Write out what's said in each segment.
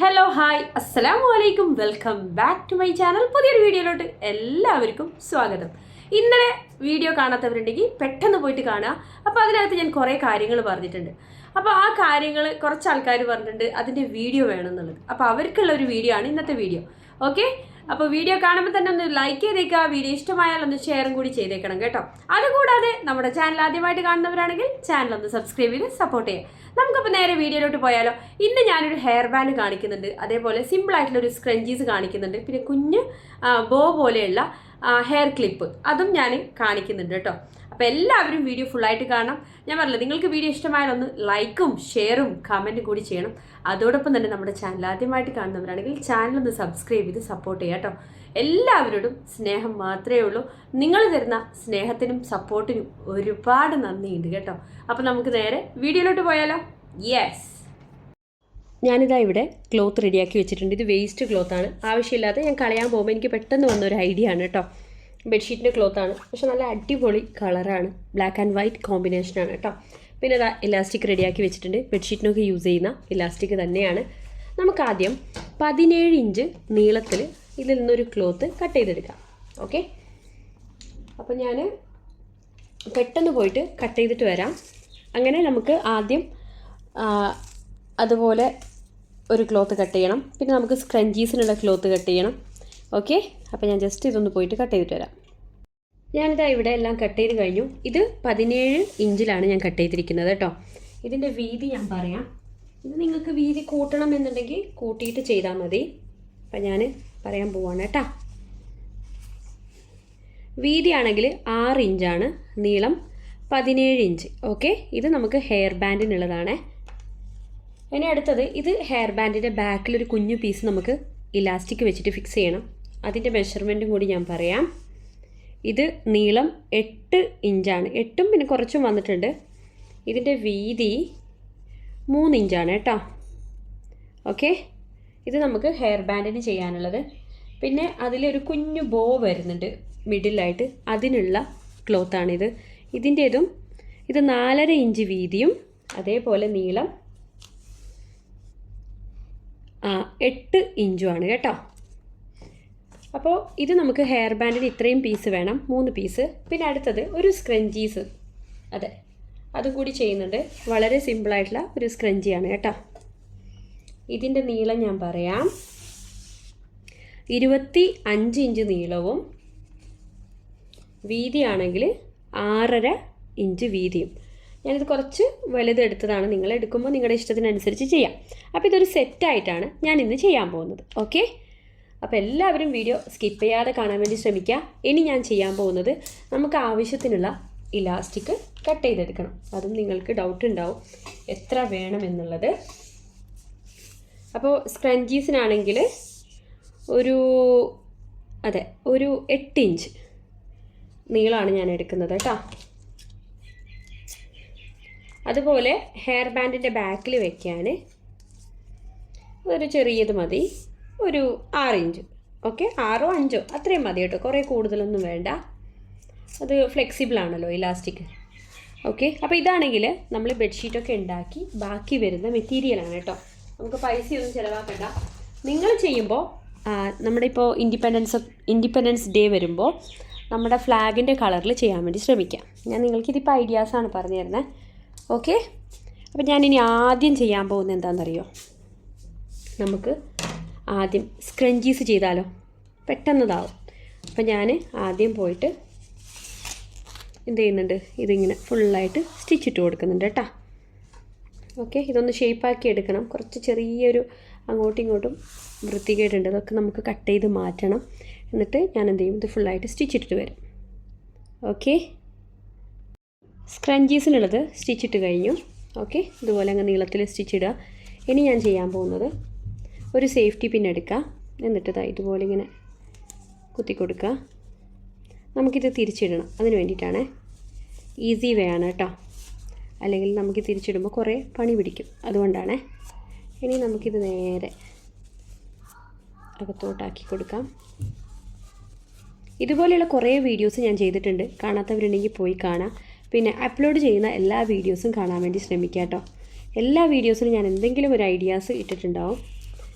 Hello hi അസ്സലാമു അലൈക്കും welcome back to my channel പുതിയൊരു വീഡിയോയിലോട്ട് എല്ലാവർക്കും സ്വാഗതം. ഇന്നലെ വീഡിയോ കാണാത്തവരുണ്ടെങ്കിൽ പെട്ടെന്ന് പോയിട്ട് കാണുക. അപ്പോൾ അതിനകത്ത് ഞാൻ കുറേ കാര്യങ്ങൾ പറഞ്ഞിട്ടുണ്ട്. അപ്പോൾ ആ കാര്യങ്ങൾ കുറച്ച് ആൾക്കാർ പറഞ്ഞിട്ടുണ്ട്. അതിന്റെ വീഡിയോ വേണമെന്നുള്ളത് അപ്പോൾ അവർക്കുള്ള ഒരു വീഡിയോ ആണ് ഇന്നത്തെ വീഡിയോ. ഓക്കെ അപ്പോൾ വീഡിയോ കാണുമ്പോൾ തന്നെ ഒന്ന് ലൈക്ക് ചെയ്തേക്കുക വീഡിയോ ഇഷ്ടമായാൽ ഒന്ന് ഷെയറും കൂടി ചെയ്തേക്കണം കേട്ടോ. അതുകൂടാതെ നമ്മുടെ ചാനൽ ആദ്യമായിട്ട് കാണുന്നവരാണെങ്കിൽ ചാനൽ ഒന്ന് സബ്സ്ക്രൈബ് ചെയ്ത് സപ്പോർട്ട് ചെയ്യുക. നമുക്കപ്പോൾ നേരെ വീഡിയോയിലോട്ട് പോയാലോ. ഇന്ന് ഞാനൊരു ഹെയർ ബാൻഡ് കാണിക്കുന്നുണ്ട്. അതേപോലെ സിമ്പിൾ ആയിട്ടുള്ള ഒരു സ്ക്രഞ്ചീസ് കാണിക്കുന്നുണ്ട്. പിന്നെ കുഞ്ഞ് ബോ പോലെയുള്ള ഹെയർ ക്ലിപ്പ് അതും ഞാൻ കാണിക്കുന്നുണ്ട് കേട്ടോ. അപ്പോൾ എല്ലാവരും വീഡിയോ ഫുള്ളായിട്ട് കാണണം. ഞാൻ പറഞ്ഞില്ല നിങ്ങൾക്ക് വീഡിയോ ഇഷ്ടമായാൽ ഒന്ന് ലൈക്കും ഷെയറും കമന്റും കൂടി ചെയ്യണം. അതോടൊപ്പം തന്നെ നമ്മുടെ ചാനൽ ആദ്യമായിട്ട് കാണുന്നവരാണെങ്കിൽ ചാനൽ ഒന്ന് സബ്സ്ക്രൈബ് ചെയ്ത് സപ്പോർട്ട് ചെയ്യാം കേട്ടോ. എല്ലാവരോടും സ്നേഹം മാത്രമേ ഉള്ളൂ. നിങ്ങൾ തരുന്ന സ്നേഹത്തിനും സപ്പോർട്ടിനും ഒരുപാട് നന്ദിയുണ്ട് കേട്ടോ. അപ്പോൾ നമുക്ക് നേരെ വീഡിയോയിലോട്ട് പോയാലോ? യെസ് ഞാനിതാ ഇവിടെ ക്ലോത്ത് റെഡിയാക്കി വെച്ചിട്ടുണ്ട്. ഇത് വേസ്റ്റ് ക്ലോത്ത് ആണ്. ആവശ്യമില്ലാതെ ഞാൻ കളയാൻ പോകുമ്പോൾ എനിക്ക് പെട്ടെന്ന് വന്ന ഒരു ഐഡിയ ആണ് കേട്ടോ ബെഡ്ഷീറ്റിന്റെ ആണ്. പക്ഷെ നല്ല അടിപൊളി കളറാണ് ബ്ലാക്ക് ആൻഡ് വൈറ്റ് കോമ്പിനേഷനാണ് കേട്ടോ പിന്നെ അതാ ഇലാസ്റ്റിക് റെഡിയാക്കി വെച്ചിട്ടുണ്ട്. ബെഡ്ഷീറ്റിനൊക്കെ യൂസ് ചെയ്യുന്ന ഇലാസ്റ്റിക് തന്നെയാണ്. നമുക്ക് ആദ്യം പതിനേഴ് ഇഞ്ച് നീളത്തിൽ ഇതിൽ നിന്നൊരു ക്ലോത്ത് കട്ട് ചെയ്തെടുക്കാം. ഓക്കെ അപ്പോൾ ഞാൻ പെട്ടെന്ന് പോയിട്ട് കട്ട് ചെയ്തിട്ട് വരാം. അങ്ങനെ നമുക്ക് ആദ്യം അതുപോലെ ഒരു ക്ലോത്ത് കട്ട് ചെയ്യണം. പിന്നെ നമുക്ക് സ്ക്രഞ്ചീസിനുള്ള ക്ലോത്ത് കട്ട് ചെയ്യണം. ഓക്കെ അപ്പോൾ ഞാൻ ജസ്റ്റ് ഇതൊന്ന് പോയിട്ട് കട്ട് ചെയ്തിട്ട് വരാം. ഞാനിതാ ഇവിടെ എല്ലാം കട്ട് ചെയ്ത് കഴിഞ്ഞു. ഇത് പതിനേഴ് ഇഞ്ചിലാണ് ഞാൻ കട്ട് ചെയ്തിരിക്കുന്നത് കേട്ടോ ഇതിന്റെ വീതി ഞാൻ പറയാം. ഇത് നിങ്ങൾക്ക് വീതി കൂട്ടണം എന്നുണ്ടെങ്കിൽ കൂട്ടിയിട്ട് ചെയ്താൽ മതി. അപ്പം ഞാൻ പറയാൻ പോവാണ് കേട്ടോ വീതിയാണെങ്കിൽ ആറ് ഇഞ്ചാണ്. നീളം പതിനേഴ് ഇഞ്ച്. ഓക്കെ ഇത് നമുക്ക് ഹെയർ ബാൻഡിനുള്ളതാണ് ഇനി അടുത്തത് ഇത് ഹെയർ ബാൻഡിന്റെ ബാക്കിലൊരു കുഞ്ഞു പീസ് നമുക്ക് ഇലാസ്റ്റിക് വെച്ചിട്ട് ഫിക്സ് ചെയ്യണം. അതിന്റെ മെഷർമെന്റും കൂടി ഞാൻ പറയാം. ഇത് നീളം എട്ട് ഇഞ്ചാണ് എട്ടും പിന്നെ കുറച്ചും വന്നിട്ടുണ്ട്. ഇതിന്റെ വീതി മൂന്ന് ഇഞ്ചാണ് കേട്ടോ. ഓക്കെ ഇത് നമുക്ക് ഹെയർ ബാൻഡിന് ചെയ്യാനുള്ളത്. പിന്നെ അതിലൊരു കുഞ്ഞു ബോ വരുന്നുണ്ട് മിഡിലായിട്ട് അതിനുള്ള ക്ലോത്താണിത് ഇതിന്റേതും ഇത് നാലര ഇഞ്ച് വീതിയും അതേപോലെ നീളം എട്ട് ഇഞ്ചുമാണ് കേട്ടോ. അപ്പോൾ ഇത് നമുക്ക് ഹെയർ ബാൻഡിന് ഇത്രയും പീസ് വേണം മൂന്ന് പീസ് പിന്നെ അടുത്തത് ഒരു സ്ക്രഞ്ചീസ് അതെ അതും കൂടി ചെയ്യുന്നുണ്ട്. വളരെ സിമ്പിളായിട്ടുള്ള ഒരു സ്ക്രഞ്ചിയാണ് കേട്ടോ. ഇതിന്റെ നീളം ഞാൻ പറയാം. ഇരുപത്തി അഞ്ച് ഇഞ്ച് നീളവും വീതിയാണെങ്കിൽ ആറര ഇഞ്ച് വീതിയും. ഞാനിത് കുറച്ച് വലുതെടുത്തതാണ് നിങ്ങൾ എടുക്കുമ്പോൾ നിങ്ങളുടെ ഇഷ്ടത്തിനനുസരിച്ച് ചെയ്യാം. അപ്പോൾ ഇതൊരു സെറ്റായിട്ടാണ് ഞാൻ ഇന്ന് ചെയ്യാൻ പോകുന്നത്. ഓക്കെ അപ്പോൾ എല്ലാവരും വീഡിയോ സ്കിപ്പ് ചെയ്യാതെ കാണാൻ വേണ്ടി ശ്രമിക്കുക ഇനി ഞാൻ ചെയ്യാൻ പോകുന്നത് നമുക്ക് ആവശ്യത്തിനുള്ള ഇലാസ്റ്റിക് കട്ട് ചെയ്തെടുക്കണം. അതും നിങ്ങൾക്ക് ഡൗട്ട് ഉണ്ടാവും. എത്ര വേണമെന്നുള്ളത് അപ്പോൾ സ്ക്രഞ്ചീസിനാണെങ്കിൽ ഒരു അതെ ഒരു എട്ട് ഇഞ്ച് നീളമാണ് ഞാൻ എടുക്കുന്നത് കേട്ടോ. അതുപോലെ ഹെയർ ബാൻഡിന്റെ ബാക്കിൽ വെക്കാൻ ഒരു ചെറിയത് മതി. ഒരു ആറ് ഇഞ്ച്. ഓക്കെ ആറോ അഞ്ചോ? അത്രയും മതി കേട്ടോ. കുറേ കൂടുതലൊന്നും വേണ്ട. അത് ഫ്ലെക്സിബിൾ ആണല്ലോ ഇലാസ്റ്റിക് ഓക്കെ അപ്പോൾ ഇതാണെങ്കിൽ നമ്മൾ ബെഡ്ഷീറ്റൊക്കെ ഉണ്ടാക്കി ബാക്കി വരുന്ന മെറ്റീരിയലാണ് കേട്ടോ. നമുക്ക് പൈസയൊന്നും ചിലവാക്കണ്ട. നിങ്ങൾ ചെയ്യുമ്പോൾ നമ്മുടെ ഇപ്പോൾ ഇൻഡിപെൻഡൻസ് ഇൻഡിപെൻഡൻസ് ഡേ വരുമ്പോൾ നമ്മുടെ ഫ്ലാഗിന്റെ കളറിൽ ചെയ്യാൻ വേണ്ടി ശ്രമിക്കാം. ഞാൻ നിങ്ങൾക്ക് ഇതിപ്പോൾ ഐഡിയാസാണ് പറഞ്ഞു തരുന്നത് ഓക്കെ അപ്പം ഞാനിനി ആദ്യം ചെയ്യാൻ പോകുന്നത് എന്താണെന്നറിയോ? നമുക്ക് ആദ്യം സ്ക്രഞ്ചീസ് ചെയ്താലോ? പെട്ടെന്നതാവും. അപ്പം ഞാൻ ആദ്യം പോയിട്ട് എന്ത് ചെയ്യുന്നുണ്ട് ഇതിങ്ങനെ ഫുള്ളായിട്ട് സ്റ്റിച്ച് ഇട്ട് കൊടുക്കുന്നുണ്ട് കേട്ടോ. ഓക്കെ ഇതൊന്ന് ഷേപ്പാക്കി എടുക്കണം. കുറച്ച് ചെറിയൊരു അങ്ങോട്ടും ഇങ്ങോട്ടും വൃത്തികേടുണ്ട്. അതൊക്കെ നമുക്ക് കട്ട് ചെയ്ത് മാറ്റണം. എന്നിട്ട് ഞാൻ എന്ത് ചെയ്യും ഇത് ഫുള്ളായിട്ട് സ്റ്റിച്ച് ഇട്ടിട്ട് വരും. ഓക്കെ സ്ക്രഞ്ചീസിനുള്ളത് സ്റ്റിച്ച് ഇട്ട് കഴിഞ്ഞു. ഓക്കെ ഇതുപോലെ അങ്ങ് നീളത്തിൽ സ്റ്റിച്ച് ഇടുക. ഇനി ഞാൻ ചെയ്യാൻ പോകുന്നത് ഒരു സേഫ്റ്റി പിൻ എടുക്കുക. എന്നിട്ട് ഇതുപോലെ ഇങ്ങനെ കുത്തി കൊടുക്കുക നമുക്കിത് തിരിച്ചിടണം. അതിന് വേണ്ടിയിട്ടാണ്. ഈസി വേ ആണ് കേട്ടോ അല്ലെങ്കിൽ നമുക്ക് തിരിച്ചിടുമ്പോൾ കുറേ പണി പിടിക്കും. അതുകൊണ്ടാണ്. ഇനി നമുക്കിത് നേരെ അകത്തോട്ടാക്കി കൊടുക്കാം. ഇതുപോലെയുള്ള കുറേ വീഡിയോസ് ഞാൻ ചെയ്തിട്ടുണ്ട്. കാണാത്തവരുണ്ടെങ്കിൽ പോയി കാണാം. പിന്നെ അപ്ലോഡ് ചെയ്യുന്ന എല്ലാ വീഡിയോസും കാണാൻ വേണ്ടി ശ്രമിക്കുക കേട്ടോ എല്ലാ വീഡിയോസിലും ഞാൻ എന്തെങ്കിലും ഒരു ഐഡിയാസ് ഇട്ടിട്ടുണ്ടാവും.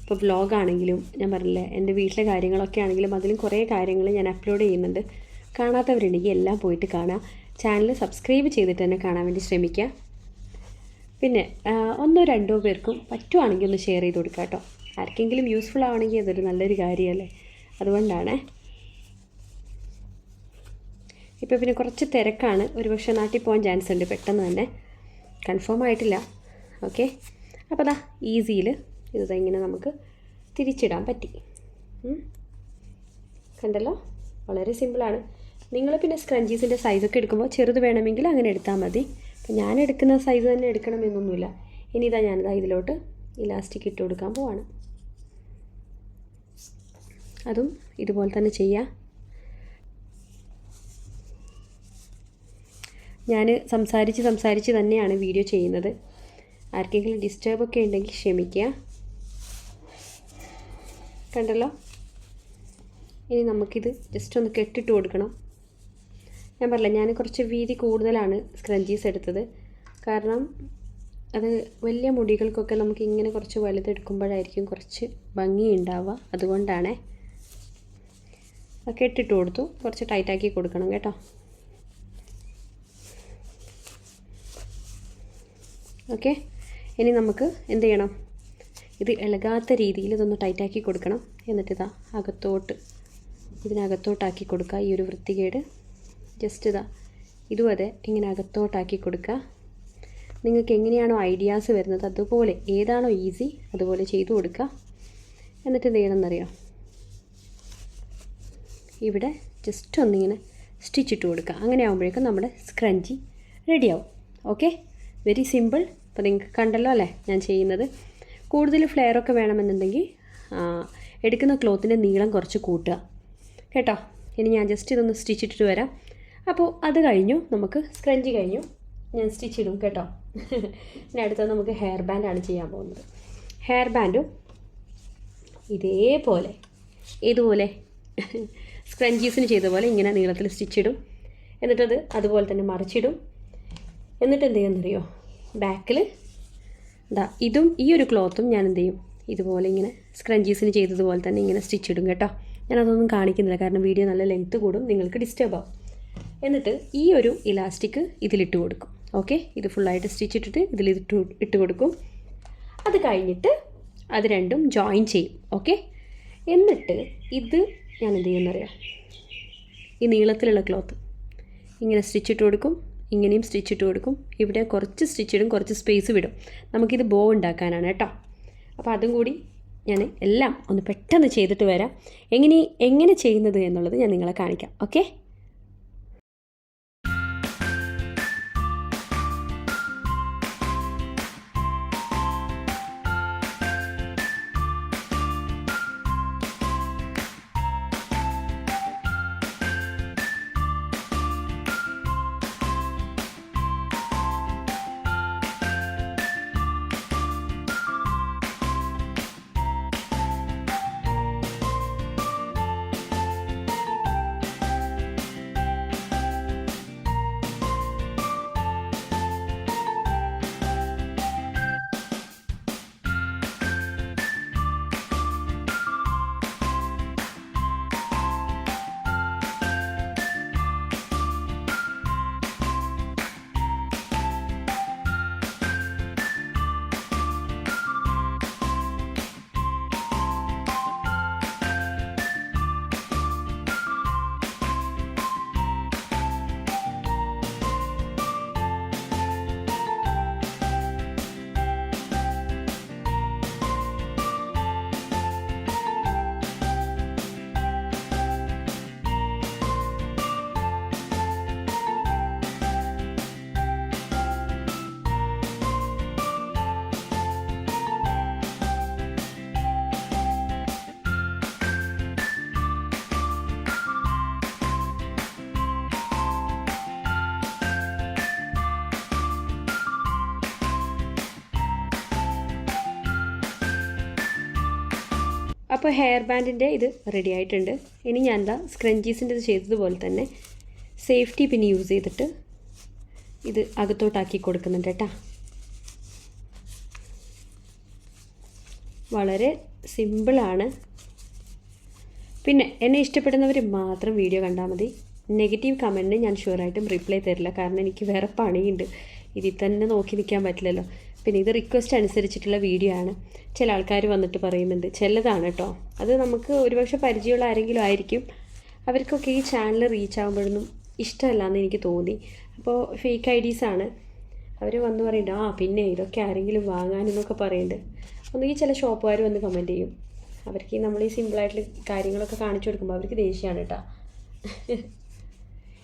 ഇപ്പോൾ വ്ലോഗാണെങ്കിലും ഞാൻ പറഞ്ഞില്ലേ എന്റെ വീട്ടിലെ കാര്യങ്ങളൊക്കെ ആണെങ്കിലും അതിലും കുറേ കാര്യങ്ങൾ ഞാൻ അപ്ലോഡ് ചെയ്യുന്നുണ്ട്. കാണാത്തവരുണ്ടെങ്കിൽ എല്ലാം പോയിട്ട് കാണാം. ചാനൽ സബ്സ്ക്രൈബ് ചെയ്തിട്ട് തന്നെ കാണാൻ വേണ്ടി ശ്രമിക്കുക പിന്നെ ഒന്നോ രണ്ടോ പേർക്കും പറ്റുവാണെങ്കിൽ ഒന്ന് ഷെയർ ചെയ്ത് കൊടുക്കുക കേട്ടോ ആർക്കെങ്കിലും യൂസ്ഫുൾ ആവണമെങ്കിൽ അതൊരു നല്ലൊരു കാര്യമല്ലേ? അതുകൊണ്ടാണേ. ഇപ്പോൾ പിന്നെ കുറച്ച് തിരക്കാണ്. ഒരു പക്ഷേ നാട്ടിൽ പോകാൻ ചാൻസ് ഉണ്ട്. പെട്ടെന്ന് തന്നെ. കൺഫേം ആയിട്ടില്ല. ഓക്കെ അപ്പോൾ അതാ ഈസിയിൽ ഇത് ഇങ്ങനെ നമുക്ക് തിരിച്ചിടാൻ പറ്റി. കണ്ടല്ലോ? വളരെ സിമ്പിളാണ് നിങ്ങൾ പിന്നെ സ്ക്രഞ്ചീസിന്റെ സൈസൊക്കെ എടുക്കുമ്പോൾ ചെറുത് വേണമെങ്കിൽ അങ്ങനെ എടുത്താൽ മതി. അപ്പം ഞാൻ എടുക്കുന്ന സൈസ് തന്നെ എടുക്കണമെന്നൊന്നുമില്ല ഇനി ഇതാ ഞാനിതാ ഇതിലോട്ട് ഇലാസ്റ്റിക് ഇട്ട് കൊടുക്കാൻ പോവാണ്. അതും ഇതുപോലെ തന്നെ ചെയ്യാം. ഞാൻ സംസാരിച്ച് സംസാരിച്ച് തന്നെയാണ് വീഡിയോ ചെയ്യുന്നത്. ആർക്കെങ്കിലും ഡിസ്റ്റർബ് ഒക്കെ ഉണ്ടെങ്കിൽ ക്ഷമിക്കുക. കണ്ടല്ലോ? ഇനി നമുക്കിത് ജസ്റ്റ് ഒന്ന് കെട്ടിട്ട് കൊടുക്കണം. ഞാൻ പറഞ്ഞില്ല ഞാൻ കുറച്ച് വീതി കൂടുതലാണ് സ്ക്രഞ്ചീസ് എടുത്തത്. കാരണം അത് വലിയ മുടികൾക്കൊക്കെ നമുക്ക് ഇങ്ങനെ കുറച്ച് വലുതെടുക്കുമ്പോഴായിരിക്കും കുറച്ച് ഭംഗി ഉണ്ടാവുക. അതുകൊണ്ടാണേ. അത് കെട്ടിട്ട് കൊടുത്തു. കുറച്ച് ടൈറ്റാക്കി കൊടുക്കണം കേട്ടോ. ഓക്കെ ഇനി നമുക്ക് എന്ത് ചെയ്യണം? ഇത് ഇളകാത്ത രീതിയിൽ ഇതൊന്ന് ടൈറ്റാക്കി കൊടുക്കണം. എന്നിട്ട് ഇതാ അകത്തോട്ട് ഇതിനകത്തോട്ടാക്കി കൊടുക്കുക. ഈ ഒരു വൃത്തികേട് ജസ്റ്റ് ഇതാ. ഇതും അതെ ഇങ്ങനെ അകത്തോട്ടാക്കി കൊടുക്കുക. നിങ്ങൾക്ക് എങ്ങനെയാണോ ഐഡിയാസ് വരുന്നത് അതുപോലെ ഏതാണോ ഈസി അതുപോലെ ചെയ്തു കൊടുക്കുക. എന്നിട്ട് എന്ത് ചെയ്യണമെന്നറിയാം ഇവിടെ ജസ്റ്റ് ഒന്നിങ്ങനെ സ്റ്റിച്ചിട്ട് കൊടുക്കുക. അങ്ങനെ ആകുമ്പോഴേക്കും നമ്മുടെ സ്ക്രഞ്ചി റെഡിയാവും ഓക്കെ വെരി സിമ്പിൾ അപ്പോൾ നിങ്ങൾക്ക് കണ്ടല്ലോ അല്ലേ? ഞാൻ ചെയ്യുന്നത്. കൂടുതൽ ഫ്ലെയർ ഒക്കെ വേണമെന്നുണ്ടെങ്കിൽ എടുക്കുന്ന ക്ലോത്തിന്റെ നീളം കുറച്ച് കൂട്ടുക. കേട്ടോ? ഇനി ഞാൻ ജസ്റ്റ് ഇതൊന്ന് സ്റ്റിച്ച് ഇട്ടിട്ട് വരാം. അപ്പോൾ അത് കഴിഞ്ഞു. നമുക്ക് സ്ക്രഞ്ചി കഴിഞ്ഞു. ഞാൻ സ്റ്റിച്ച് ഇടും കേട്ടോ. ഇനി അടുത്തത് നമുക്ക് ഹെയർ ബാൻഡാണ് ചെയ്യാൻ പോകുന്നത്. ഹെയർ ബാൻഡും ഇതേപോലെ ഇതുപോലെ സ്ക്രഞ്ചീസിന് ചെയ്ത പോലെ ഇങ്ങനെ നീളത്തിൽ സ്റ്റിച്ചിടും എന്നിട്ടത് അതുപോലെ തന്നെ മറിച്ചിടും. എന്നിട്ട് എന്ത് ചെയ്യുമെന്നറിയോ ബാക്കിൽ ഇതാ ഇതും ഈ ഒരു ക്ലോത്തും ഞാൻ എന്ത് ചെയ്യും ഇതുപോലെ ഇങ്ങനെ സ്ക്രഞ്ചീസിന് ചെയ്തതുപോലെ തന്നെ ഇങ്ങനെ സ്റ്റിച്ച് ഇടും കേട്ടോ. ഞാൻ അതൊന്നും കാണിക്കുന്നില്ല. കാരണം വീഡിയോ നല്ല ലെങ്ത്ത് കൂടും നിങ്ങൾക്ക് ഡിസ്റ്റർബ് ആവും. എന്നിട്ട് ഈ ഒരു ഇലാസ്റ്റിക് ഇതിലിട്ട് കൊടുക്കും. ഓക്കെ ഇത് ഫുള്ളായിട്ട് സ്റ്റിച്ച് ഇട്ടിട്ട് ഇതിൽ ഇട്ട് ഇട്ട് കൊടുക്കും. അത് കഴിഞ്ഞിട്ട് അത് രണ്ടും ജോയിൻ ചെയ്യും. ഓക്കെ എന്നിട്ട് ഇത് ഞാൻ എന്ത് ചെയ്യുമെന്നറിയാം ഈ നീളത്തിലുള്ള ക്ലോത്ത് ഇങ്ങനെ സ്റ്റിച്ച് ഇട്ട് കൊടുക്കും. ഇങ്ങനെയും സ്റ്റിച്ച് ഇട്ട് കൊടുക്കും. ഇവിടെ കുറച്ച് സ്റ്റിച്ച് ഇടും കുറച്ച് സ്പേസ് വിടും നമുക്കിത് ബോ ഉണ്ടാക്കാനാണ് കേട്ടോ. അപ്പോൾ അതും കൂടി ഞാൻ എല്ലാം ഒന്ന് പെട്ടെന്ന് ചെയ്തിട്ട് വരാം. എങ്ങനെ എങ്ങനെ ചെയ്യുന്നത് എന്നുള്ളത് ഞാൻ നിങ്ങളെ കാണിക്കാം. ഓക്കെ അപ്പോൾ ഹെയർ ബാൻഡിന്റെ ഇത് റെഡി ആയിട്ടുണ്ട്. ഇനി ഞാൻ എന്താ സ്ക്രഞ്ചീസിന്റെ ഇത് ചെയ്തതുപോലെ തന്നെ സേഫ്റ്റി പിന്നെ യൂസ് ചെയ്തിട്ട് ഇത് അകത്തോട്ടാക്കി കൊടുക്കുന്നുണ്ട് കേട്ടോ. വളരെ സിമ്പിളാണ് പിന്നെ എന്നെ ഇഷ്ടപ്പെടുന്നവർ മാത്രം വീഡിയോ കണ്ടാൽ മതി. നെഗറ്റീവ് കമന്റിന് ഞാൻ ഷുവറായിട്ടും റിപ്ലൈ തരില്ല. കാരണം എനിക്ക് വേറെ പണിയുണ്ട്. ഇതിൽ തന്നെ നോക്കി നിൽക്കാൻ പറ്റില്ലല്ലോ. പിന്നെ ഇത് റിക്വസ്റ്റ് അനുസരിച്ചിട്ടുള്ള വീഡിയോ ആണ്. ചില ആൾക്കാർ വന്നിട്ട് പറയുന്നുണ്ട്. ചിലതാണ് കേട്ടോ അത് നമുക്ക് ഒരുപക്ഷെ പരിചയമുള്ള ആരെങ്കിലും ആയിരിക്കും. അവർക്കൊക്കെ ഈ ചാനൽ റീച്ച് ആകുമ്പോഴൊന്നും ഇഷ്ടമല്ല എന്ന് എനിക്ക് തോന്നി. അപ്പോൾ ഫേക്ക് ഐ ഡീസാണ് അവർ വന്ന് പറയുന്നുണ്ട് ആ പിന്നെ ഇതൊക്കെ ആരെങ്കിലും വാങ്ങാനെന്നൊക്കെ പറയുന്നുണ്ട് ഒന്നുകിൽ ചില ഷോപ്പുകാർ വന്ന് കമന്റ് ചെയ്യും. അവർക്ക് നമ്മൾ ഈ സിമ്പിളായിട്ടുള്ള കാര്യങ്ങളൊക്കെ കാണിച്ചു കൊടുക്കുമ്പോൾ അവർക്ക് ദേഷ്യമാണ് കേട്ടോ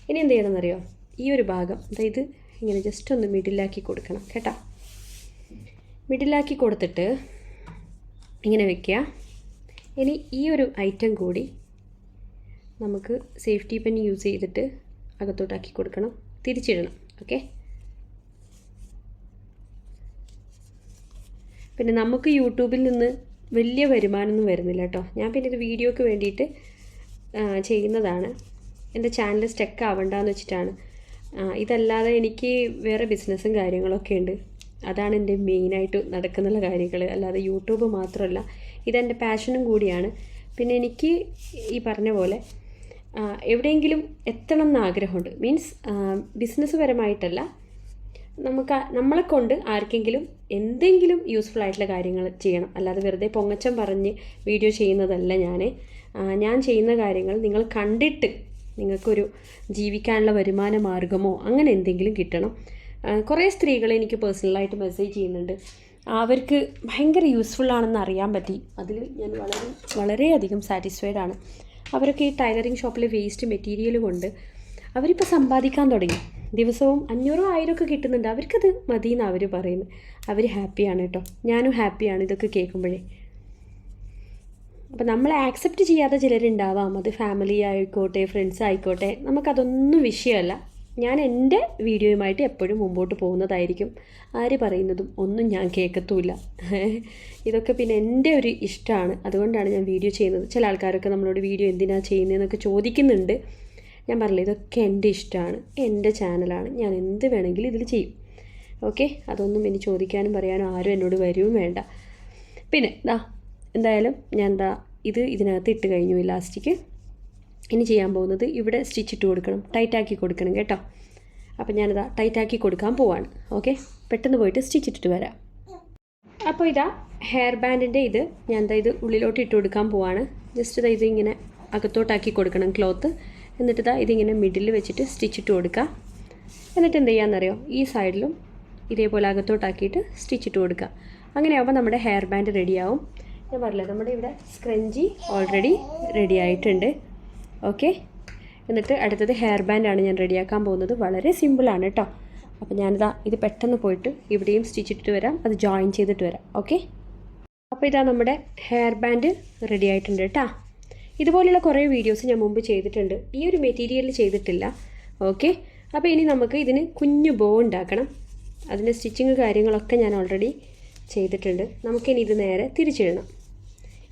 ഇനി എന്ത് ചെയ്യണമെന്നറിയോ? ഈ ഒരു ഭാഗം അതായത് ഇങ്ങനെ ജസ്റ്റ് ഒന്ന് മിഡിലാക്കി കൊടുക്കണം കേട്ടോ? മിഡിലാക്കി കൊടുത്തിട്ട് ഇങ്ങനെ വെക്കുക. ഇനി ഈ ഒരു ഐറ്റം കൂടി നമുക്ക് സേഫ്റ്റി പെൻ യൂസ് ചെയ്തിട്ട് അകത്തോട്ടാക്കി കൊടുക്കണം. തിരിച്ചിടണം. ഓക്കെ പിന്നെ നമുക്ക് യൂട്യൂബിൽ നിന്ന് വലിയ വരുമാനമൊന്നും വരുന്നില്ല കേട്ടോ. ഞാൻ പിന്നെ ഇത് വീഡിയോക്ക് വേണ്ടിയിട്ട് ചെയ്യുന്നതാണ്. എന്റെ ചാനൽ സ്റ്റക്ക് ആവണ്ടെന്ന് വെച്ചിട്ടാണ്. ഇതല്ലാതെ എനിക്ക് വേറെ ബിസിനസ്സും കാര്യങ്ങളൊക്കെ ഉണ്ട്. അതാണ് എന്റെ മെയിനായിട്ട് നടക്കുന്നുള്ള കാര്യങ്ങൾ അല്ലാതെ യൂട്യൂബ് മാത്രമല്ല ഇതെന്റെ പാഷനും കൂടിയാണ്. പിന്നെ എനിക്ക് ഈ പറഞ്ഞ പോലെ എവിടെയെങ്കിലും എത്തണം എന്ന് ആഗ്രഹമുണ്ട്. മീൻസ് ബിസിനസ് പരമായിട്ടല്ല നമുക്ക് നമ്മളെ കൊണ്ട് ആർക്കെങ്കിലും എന്തെങ്കിലും യൂസ്ഫുൾ ആയിട്ടുള്ള കാര്യങ്ങൾ ചെയ്യണം. അല്ലാതെ വെറുതെ പൊങ്ങച്ചം പറഞ്ഞ് വീഡിയോ ചെയ്യുന്നതല്ല ഞാൻ ഞാൻ ചെയ്യുന്ന കാര്യങ്ങൾ നിങ്ങൾ കണ്ടിട്ട് നിങ്ങൾക്കൊരു ജീവിക്കാനുള്ള വരുമാന മാർഗമോ അങ്ങനെ എന്തെങ്കിലും കിട്ടണം. കുറേ സ്ത്രീകൾ എനിക്ക് പേഴ്സണലായിട്ട് മെസ്സേജ് ചെയ്യുന്നുണ്ട്. അവർക്ക് ഭയങ്കര യൂസ്ഫുൾ ആണെന്ന് അറിയാൻ പറ്റി. അതിൽ ഞാൻ വളരെ വളരെയധികം സാറ്റിസ്ഫൈഡ് ആണ്. അവരൊക്കെ ഈ ടൈലറിങ് ഷോപ്പിലെ വേസ്റ്റ് മെറ്റീരിയൽ കൊണ്ട് അവരിപ്പോൾ സമ്പാദിക്കാൻ തുടങ്ങി. ദിവസവും അഞ്ഞൂറോ ആയിരം ഒക്കെ കിട്ടുന്നുണ്ട്. അവർക്കത് മതി എന്ന് അവർ പറയുന്നത് അവർ ഹാപ്പിയാണ് കേട്ടോ. ഞാനും ഹാപ്പിയാണ് ഇതൊക്കെ കേൾക്കുമ്പോഴേ. അപ്പോൾ നമ്മൾ ആക്സെപ്റ്റ് ചെയ്യാത്ത ചിലരുണ്ടാവാം. അത് ഫാമിലി ആയിക്കോട്ടെ ഫ്രണ്ട്സ് ആയിക്കോട്ടെ. നമുക്കതൊന്നും വിഷയമല്ല. ഞാൻ എന്റെ വീഡിയോയുമായിട്ട് എപ്പോഴും മുമ്പോട്ട് പോകുന്നതായിരിക്കും. ആര് പറയുന്നതും ഒന്നും ഞാൻ കേൾക്കത്തുമില്ല ഇതൊക്കെ പിന്നെ എന്റെ ഒരു ഇഷ്ടമാണ് അതുകൊണ്ടാണ് ഞാൻ വീഡിയോ ചെയ്യുന്നത്. ചില ആൾക്കാരൊക്കെ നമ്മളോട് വീഡിയോ എന്തിനാണ് ചെയ്യുന്നതെന്നൊക്കെ ചോദിക്കുന്നുണ്ട്. ഞാൻ പറഞ്ഞില്ല ഇതൊക്കെ എന്റെ ഇഷ്ടമാണ് എന്റെ ചാനലാണ്. ഞാൻ എന്ത് വേണമെങ്കിലും ഇതിൽ ചെയ്യും. ഓക്കെ? അതൊന്നും ഇനി ചോദിക്കാനും പറയാനും ആരും എന്നോട് വരുവും വേണ്ട. പിന്നെ ദാ എന്തായാലും ഞാൻ ദാ ഇത് ഇതിനകത്ത് ഇട്ട് കഴിഞ്ഞു ഇലാസ്റ്റിക്ക് ഇനി ചെയ്യാൻ പോകുന്നത് ഇവിടെ സ്റ്റിച്ച് ഇട്ട് കൊടുക്കണം ടൈറ്റാക്കി കൊടുക്കണം കേട്ടോ. അപ്പോൾ ഞാനിതാ ടൈറ്റാക്കി കൊടുക്കാൻ പോവാണ്. ഓക്കെ പെട്ടെന്ന് പോയിട്ട് സ്റ്റിച്ച് ഇട്ടിട്ട് വരാം. അപ്പോൾ ഇതാ ഹെയർ ബാൻഡിന്റെ ഇത് ഞാൻ ദാ ഇത് ഉള്ളിലോട്ട് ഇട്ട് കൊടുക്കാൻ പോവാണ്. ജസ്റ്റ് ഇതാ ഇത് ഇങ്ങനെ അകത്തോട്ടാക്കി കൊടുക്കണം ക്ലോത്ത് എന്നിട്ട് ഇതാ ഇതിങ്ങനെ മിഡിൽ വെച്ചിട്ട് സ്റ്റിച്ച് ഇട്ട് കൊടുക്കുക എന്നിട്ട് എന്ത് ചെയ്യാമെന്നറിയോ ഈ സൈഡിലും ഇതേപോലെ അകത്തോട്ടാക്കിയിട്ട് സ്റ്റിച്ച് ഇട്ട് കൊടുക്കുക അങ്ങനെയാകുമ്പോൾ നമ്മുടെ ഹെയർ ബാൻഡ് റെഡിയാവും ഞാൻ പറഞ്ഞില്ല നമ്മുടെ ഇവിടെ സ്ക്രഞ്ചി ഓൾറെഡി റെഡി ആയിട്ടുണ്ട്. ഓക്കെ? എന്നിട്ട് അടുത്തത് ഹെയർ ബാൻഡാണ് ഞാൻ റെഡിയാക്കാൻ പോകുന്നത്. വളരെ സിമ്പിളാണ് കേട്ടോ അപ്പോൾ ഞാനിതാ ഇത് പെട്ടെന്ന് പോയിട്ട് ഇവിടെയും സ്റ്റിച്ച് ഇട്ടിട്ട് വരാം. അത് ജോയിൻ ചെയ്തിട്ട് വരാം. ഓക്കെ? അപ്പോൾ ഇതാ നമ്മുടെ ഹെയർ ബാൻഡ് റെഡി ആയിട്ടുണ്ട് കേട്ടോ ഇതുപോലെയുള്ള കുറേ വീഡിയോസ് ഞാൻ മുമ്പ് ചെയ്തിട്ടുണ്ട്. ഈ ഒരു മെറ്റീരിയൽ ചെയ്തിട്ടില്ല. ഓക്കെ? അപ്പോൾ ഇനി നമുക്ക് ഇതിന് കുഞ്ഞു ബോ ഉണ്ടാക്കണം. അതിന്റെ സ്റ്റിച്ചിങ് കാര്യങ്ങളൊക്കെ ഞാൻ ഓൾറെഡി ചെയ്തിട്ടുണ്ട്. നമുക്കിനി ഇത് നേരെ തിരിച്ചിടണം.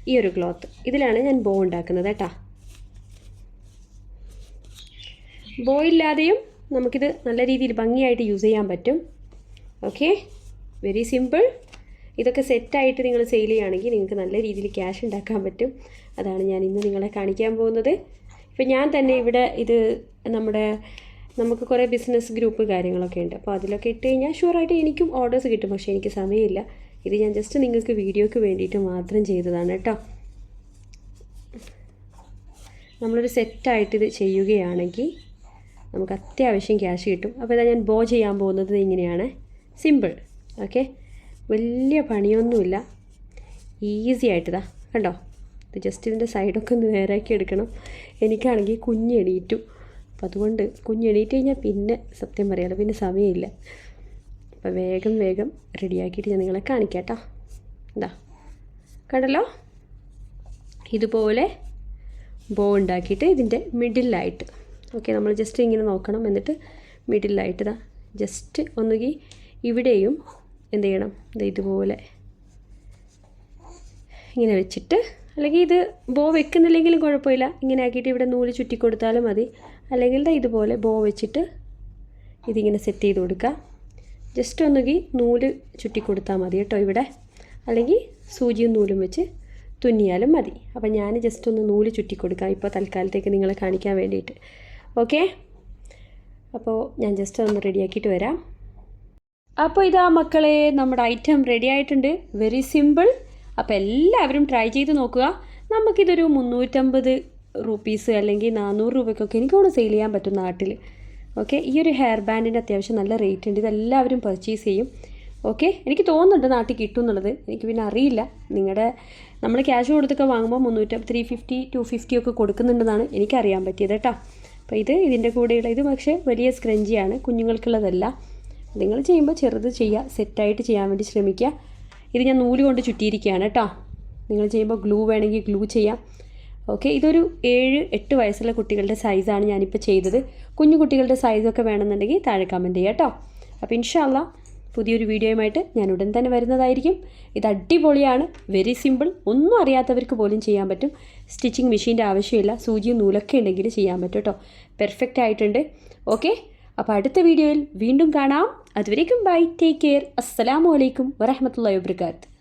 ഈ ഒരു ക്ലോത്ത് ഇതിലാണ് ഞാൻ ബോ ഉണ്ടാക്കുന്നത് കേട്ടോ ബോ ഇല്ലാതെയും നമുക്കിത് നല്ല രീതിയിൽ ഭംഗിയായിട്ട് യൂസ് ചെയ്യാൻ പറ്റും. ഓക്കെ? വെരി സിമ്പിൾ ഇതൊക്കെ സെറ്റായിട്ട് നിങ്ങൾ സെയിൽ ചെയ്യുകയാണെങ്കിൽ നിങ്ങൾക്ക് നല്ല രീതിയിൽ ക്യാഷ് ഉണ്ടാക്കാൻ പറ്റും. അതാണ് ഞാൻ ഇന്ന് നിങ്ങളെ കാണിക്കാൻ പോകുന്നത്. ഇപ്പം ഞാൻ തന്നെ ഇവിടെ ഇത് നമ്മുടെ നമുക്ക് കുറേ ബിസിനസ് ഗ്രൂപ്പ് കാര്യങ്ങളൊക്കെ ഉണ്ട്. അപ്പോൾ അതിലൊക്കെ ഇട്ട് കഴിഞ്ഞാൽ ഷുവറായിട്ട് എനിക്കും ഓർഡേഴ്സ് കിട്ടും. പക്ഷേ എനിക്ക് സമയമില്ല. ഇത് ഞാൻ ജസ്റ്റ് നിങ്ങൾക്ക് വീഡിയോയ്ക്ക് വേണ്ടിയിട്ട് മാത്രം ചെയ്തതാണ് കേട്ടോ. നമ്മളൊരു സെറ്റായിട്ട് ഇത് ചെയ്യുകയാണെങ്കിൽ നമുക്ക് അത്യാവശ്യം ക്യാഷ് കിട്ടും. അപ്പോൾ ഇതാ ഞാൻ ബോ ചെയ്യാൻ പോകുന്നത് ഇങ്ങനെയാണ്. സിമ്പിൾ ഓക്കെ വലിയ പണിയൊന്നുമില്ല. ഈസി ആയിട്ടിതാ കണ്ടോ? ഇത് ജസ്റ്റ് ഇതിന്റെ സൈഡൊക്കെ ഒന്ന് നേരാക്കി എടുക്കണം. എനിക്കാണെങ്കിൽ കുഞ്ഞ് എണീറ്റു. അപ്പം അതുകൊണ്ട് കുഞ്ഞ് എണീറ്റ് കഴിഞ്ഞാൽ പിന്നെ സത്യം പറയാലോ പിന്നെ സമയമില്ല. അപ്പം വേഗം വേഗം റെഡിയാക്കിയിട്ട് ഞാൻ നിങ്ങളെ കാണിക്കാം കേട്ടോ. എന്താ കണ്ടല്ലോ? ഇതുപോലെ ബോ ഉണ്ടാക്കിയിട്ട് ഇതിന്റെ മിഡിലായിട്ട് ഓക്കെ നമ്മൾ ജസ്റ്റ് ഇങ്ങനെ നോക്കണം. എന്നിട്ട് മിഡിലായിട്ട് ഇതാ ജസ്റ്റ് ഒന്നുകിൽ ഇവിടെയും എന്ത് ചെയ്യണം? ഇതുപോലെ ഇങ്ങനെ വെച്ചിട്ട് അല്ലെങ്കിൽ ഇത് ബോ വെക്കുന്നില്ലെങ്കിലും കുഴപ്പമില്ല. ഇങ്ങനെ ആക്കിയിട്ട് ഇവിടെ നൂൽ ചുറ്റി കൊടുത്താലും മതി. അല്ലെങ്കിൽ ഇതുപോലെ ബോ വെച്ചിട്ട് ഇതിങ്ങനെ സെറ്റ് ചെയ്ത് കൊടുക്കുക. ജസ്റ്റ് ഒന്നുകിൽ നൂൽ ചുറ്റി കൊടുത്താൽ മതി കേട്ടോ ഇവിടെ. അല്ലെങ്കിൽ സൂചിയും നൂലും വെച്ച് തുന്നിയാലും മതി. അപ്പം ഞാൻ ജസ്റ്റ് ഒന്ന് നൂൽ ചുറ്റി കൊടുക്കാം. ഇപ്പോൾ തൽക്കാലത്തേക്ക് നിങ്ങളെ കാണിക്കാൻ വേണ്ടിയിട്ട്. ഓക്കെ അപ്പോൾ ഞാൻ ജസ്റ്റ് ഒന്ന് റെഡിയാക്കിയിട്ട് വരാം. അപ്പോൾ ഇതാ മക്കളെ നമ്മുടെ ഐറ്റം റെഡി ആയിട്ടുണ്ട്. വെരി സിമ്പിൾ അപ്പോൾ എല്ലാവരും ട്രൈ ചെയ്ത് നോക്കുക. നമുക്കിതൊരു മുന്നൂറ്റമ്പത് റുപ്പീസ് അല്ലെങ്കിൽ നാനൂറ് രൂപയ്ക്കൊക്കെ എനിക്കോട് സെയിൽ ചെയ്യാൻ പറ്റും നാട്ടിൽ ഓക്കെ ഈ ഒരു ഹെയർ ബാൻഡിന്റെ അത്യാവശ്യം നല്ല റേറ്റ് ഉണ്ട്. ഇതെല്ലാവരും പർച്ചേസ് ചെയ്യും. ഓക്കെ എനിക്ക് തോന്നുന്നുണ്ട് നാട്ടിൽ കിട്ടും എന്നുള്ളത് എനിക്ക് പിന്നെ അറിയില്ല. നിങ്ങളുടെ നമ്മൾ ക്യാഷ് കൊടുത്തൊക്കെ വാങ്ങുമ്പോൾ മുന്നൂറ്റി ത്രീ ഫിഫ്റ്റി ടു ഫിഫ്റ്റി ഒക്കെ കൊടുക്കുന്നുണ്ടെന്നാണ് എനിക്കറിയാൻ പറ്റിയത് കേട്ടോ. അപ്പോൾ ഇത് ഇതിന്റെ കൂടെയുള്ള ഇത് പക്ഷേ വലിയ സ്ക്രഞ്ചിയാണ് കുഞ്ഞുങ്ങൾക്കുള്ളതല്ല. നിങ്ങൾ ചെയ്യുമ്പോൾ ചെറുത് ചെയ്യുക സെറ്റായിട്ട് ചെയ്യാൻ വേണ്ടി ശ്രമിക്കുക. ഇത് ഞാൻ നൂൽ കൊണ്ട് ചുറ്റിയിരിക്കുകയാണ് കേട്ടോ. നിങ്ങൾ ചെയ്യുമ്പോൾ ഗ്ലൂ വേണമെങ്കിൽ ഗ്ലൂ ചെയ്യാം. ഓക്കെ ഇതൊരു ഏഴ് എട്ട് വയസ്സുള്ള കുട്ടികളുടെ സൈസാണ് ഞാനിപ്പോൾ ചെയ്തത്. കുഞ്ഞു കുട്ടികളുടെ സൈസൊക്കെ വേണമെന്നുണ്ടെങ്കിൽ താഴെ കമന്റ് ചെയ്യാം കേട്ടോ. അപ്പോൾ ഇൻഷാല്ല പുതിയൊരു വീഡിയോയുമായിട്ട് ഞാൻ ഉടൻ തന്നെ വരുന്നതായിരിക്കും. ഇത് അടിപൊളിയാണ്. വെരി സിമ്പിൾ ഒന്നും അറിയാത്തവർക്ക് പോലും ചെയ്യാൻ പറ്റും. സ്റ്റിച്ചിങ് മെഷീന്റെ ആവശ്യമില്ല. സൂചിയും നൂലൊക്കെ ഉണ്ടെങ്കിൽ ചെയ്യാൻ പറ്റും കേട്ടോ. പെർഫെക്റ്റ് ആയിട്ടുണ്ട്. ഓക്കെ അപ്പോൾ അടുത്ത വീഡിയോയിൽ വീണ്ടും കാണാം. അതുവരേക്കും ബൈ ടേക്ക് കെയർ അസ്സലാമു അലൈക്കും വബർക്കാത്ത് വാബർക്കാത്ത്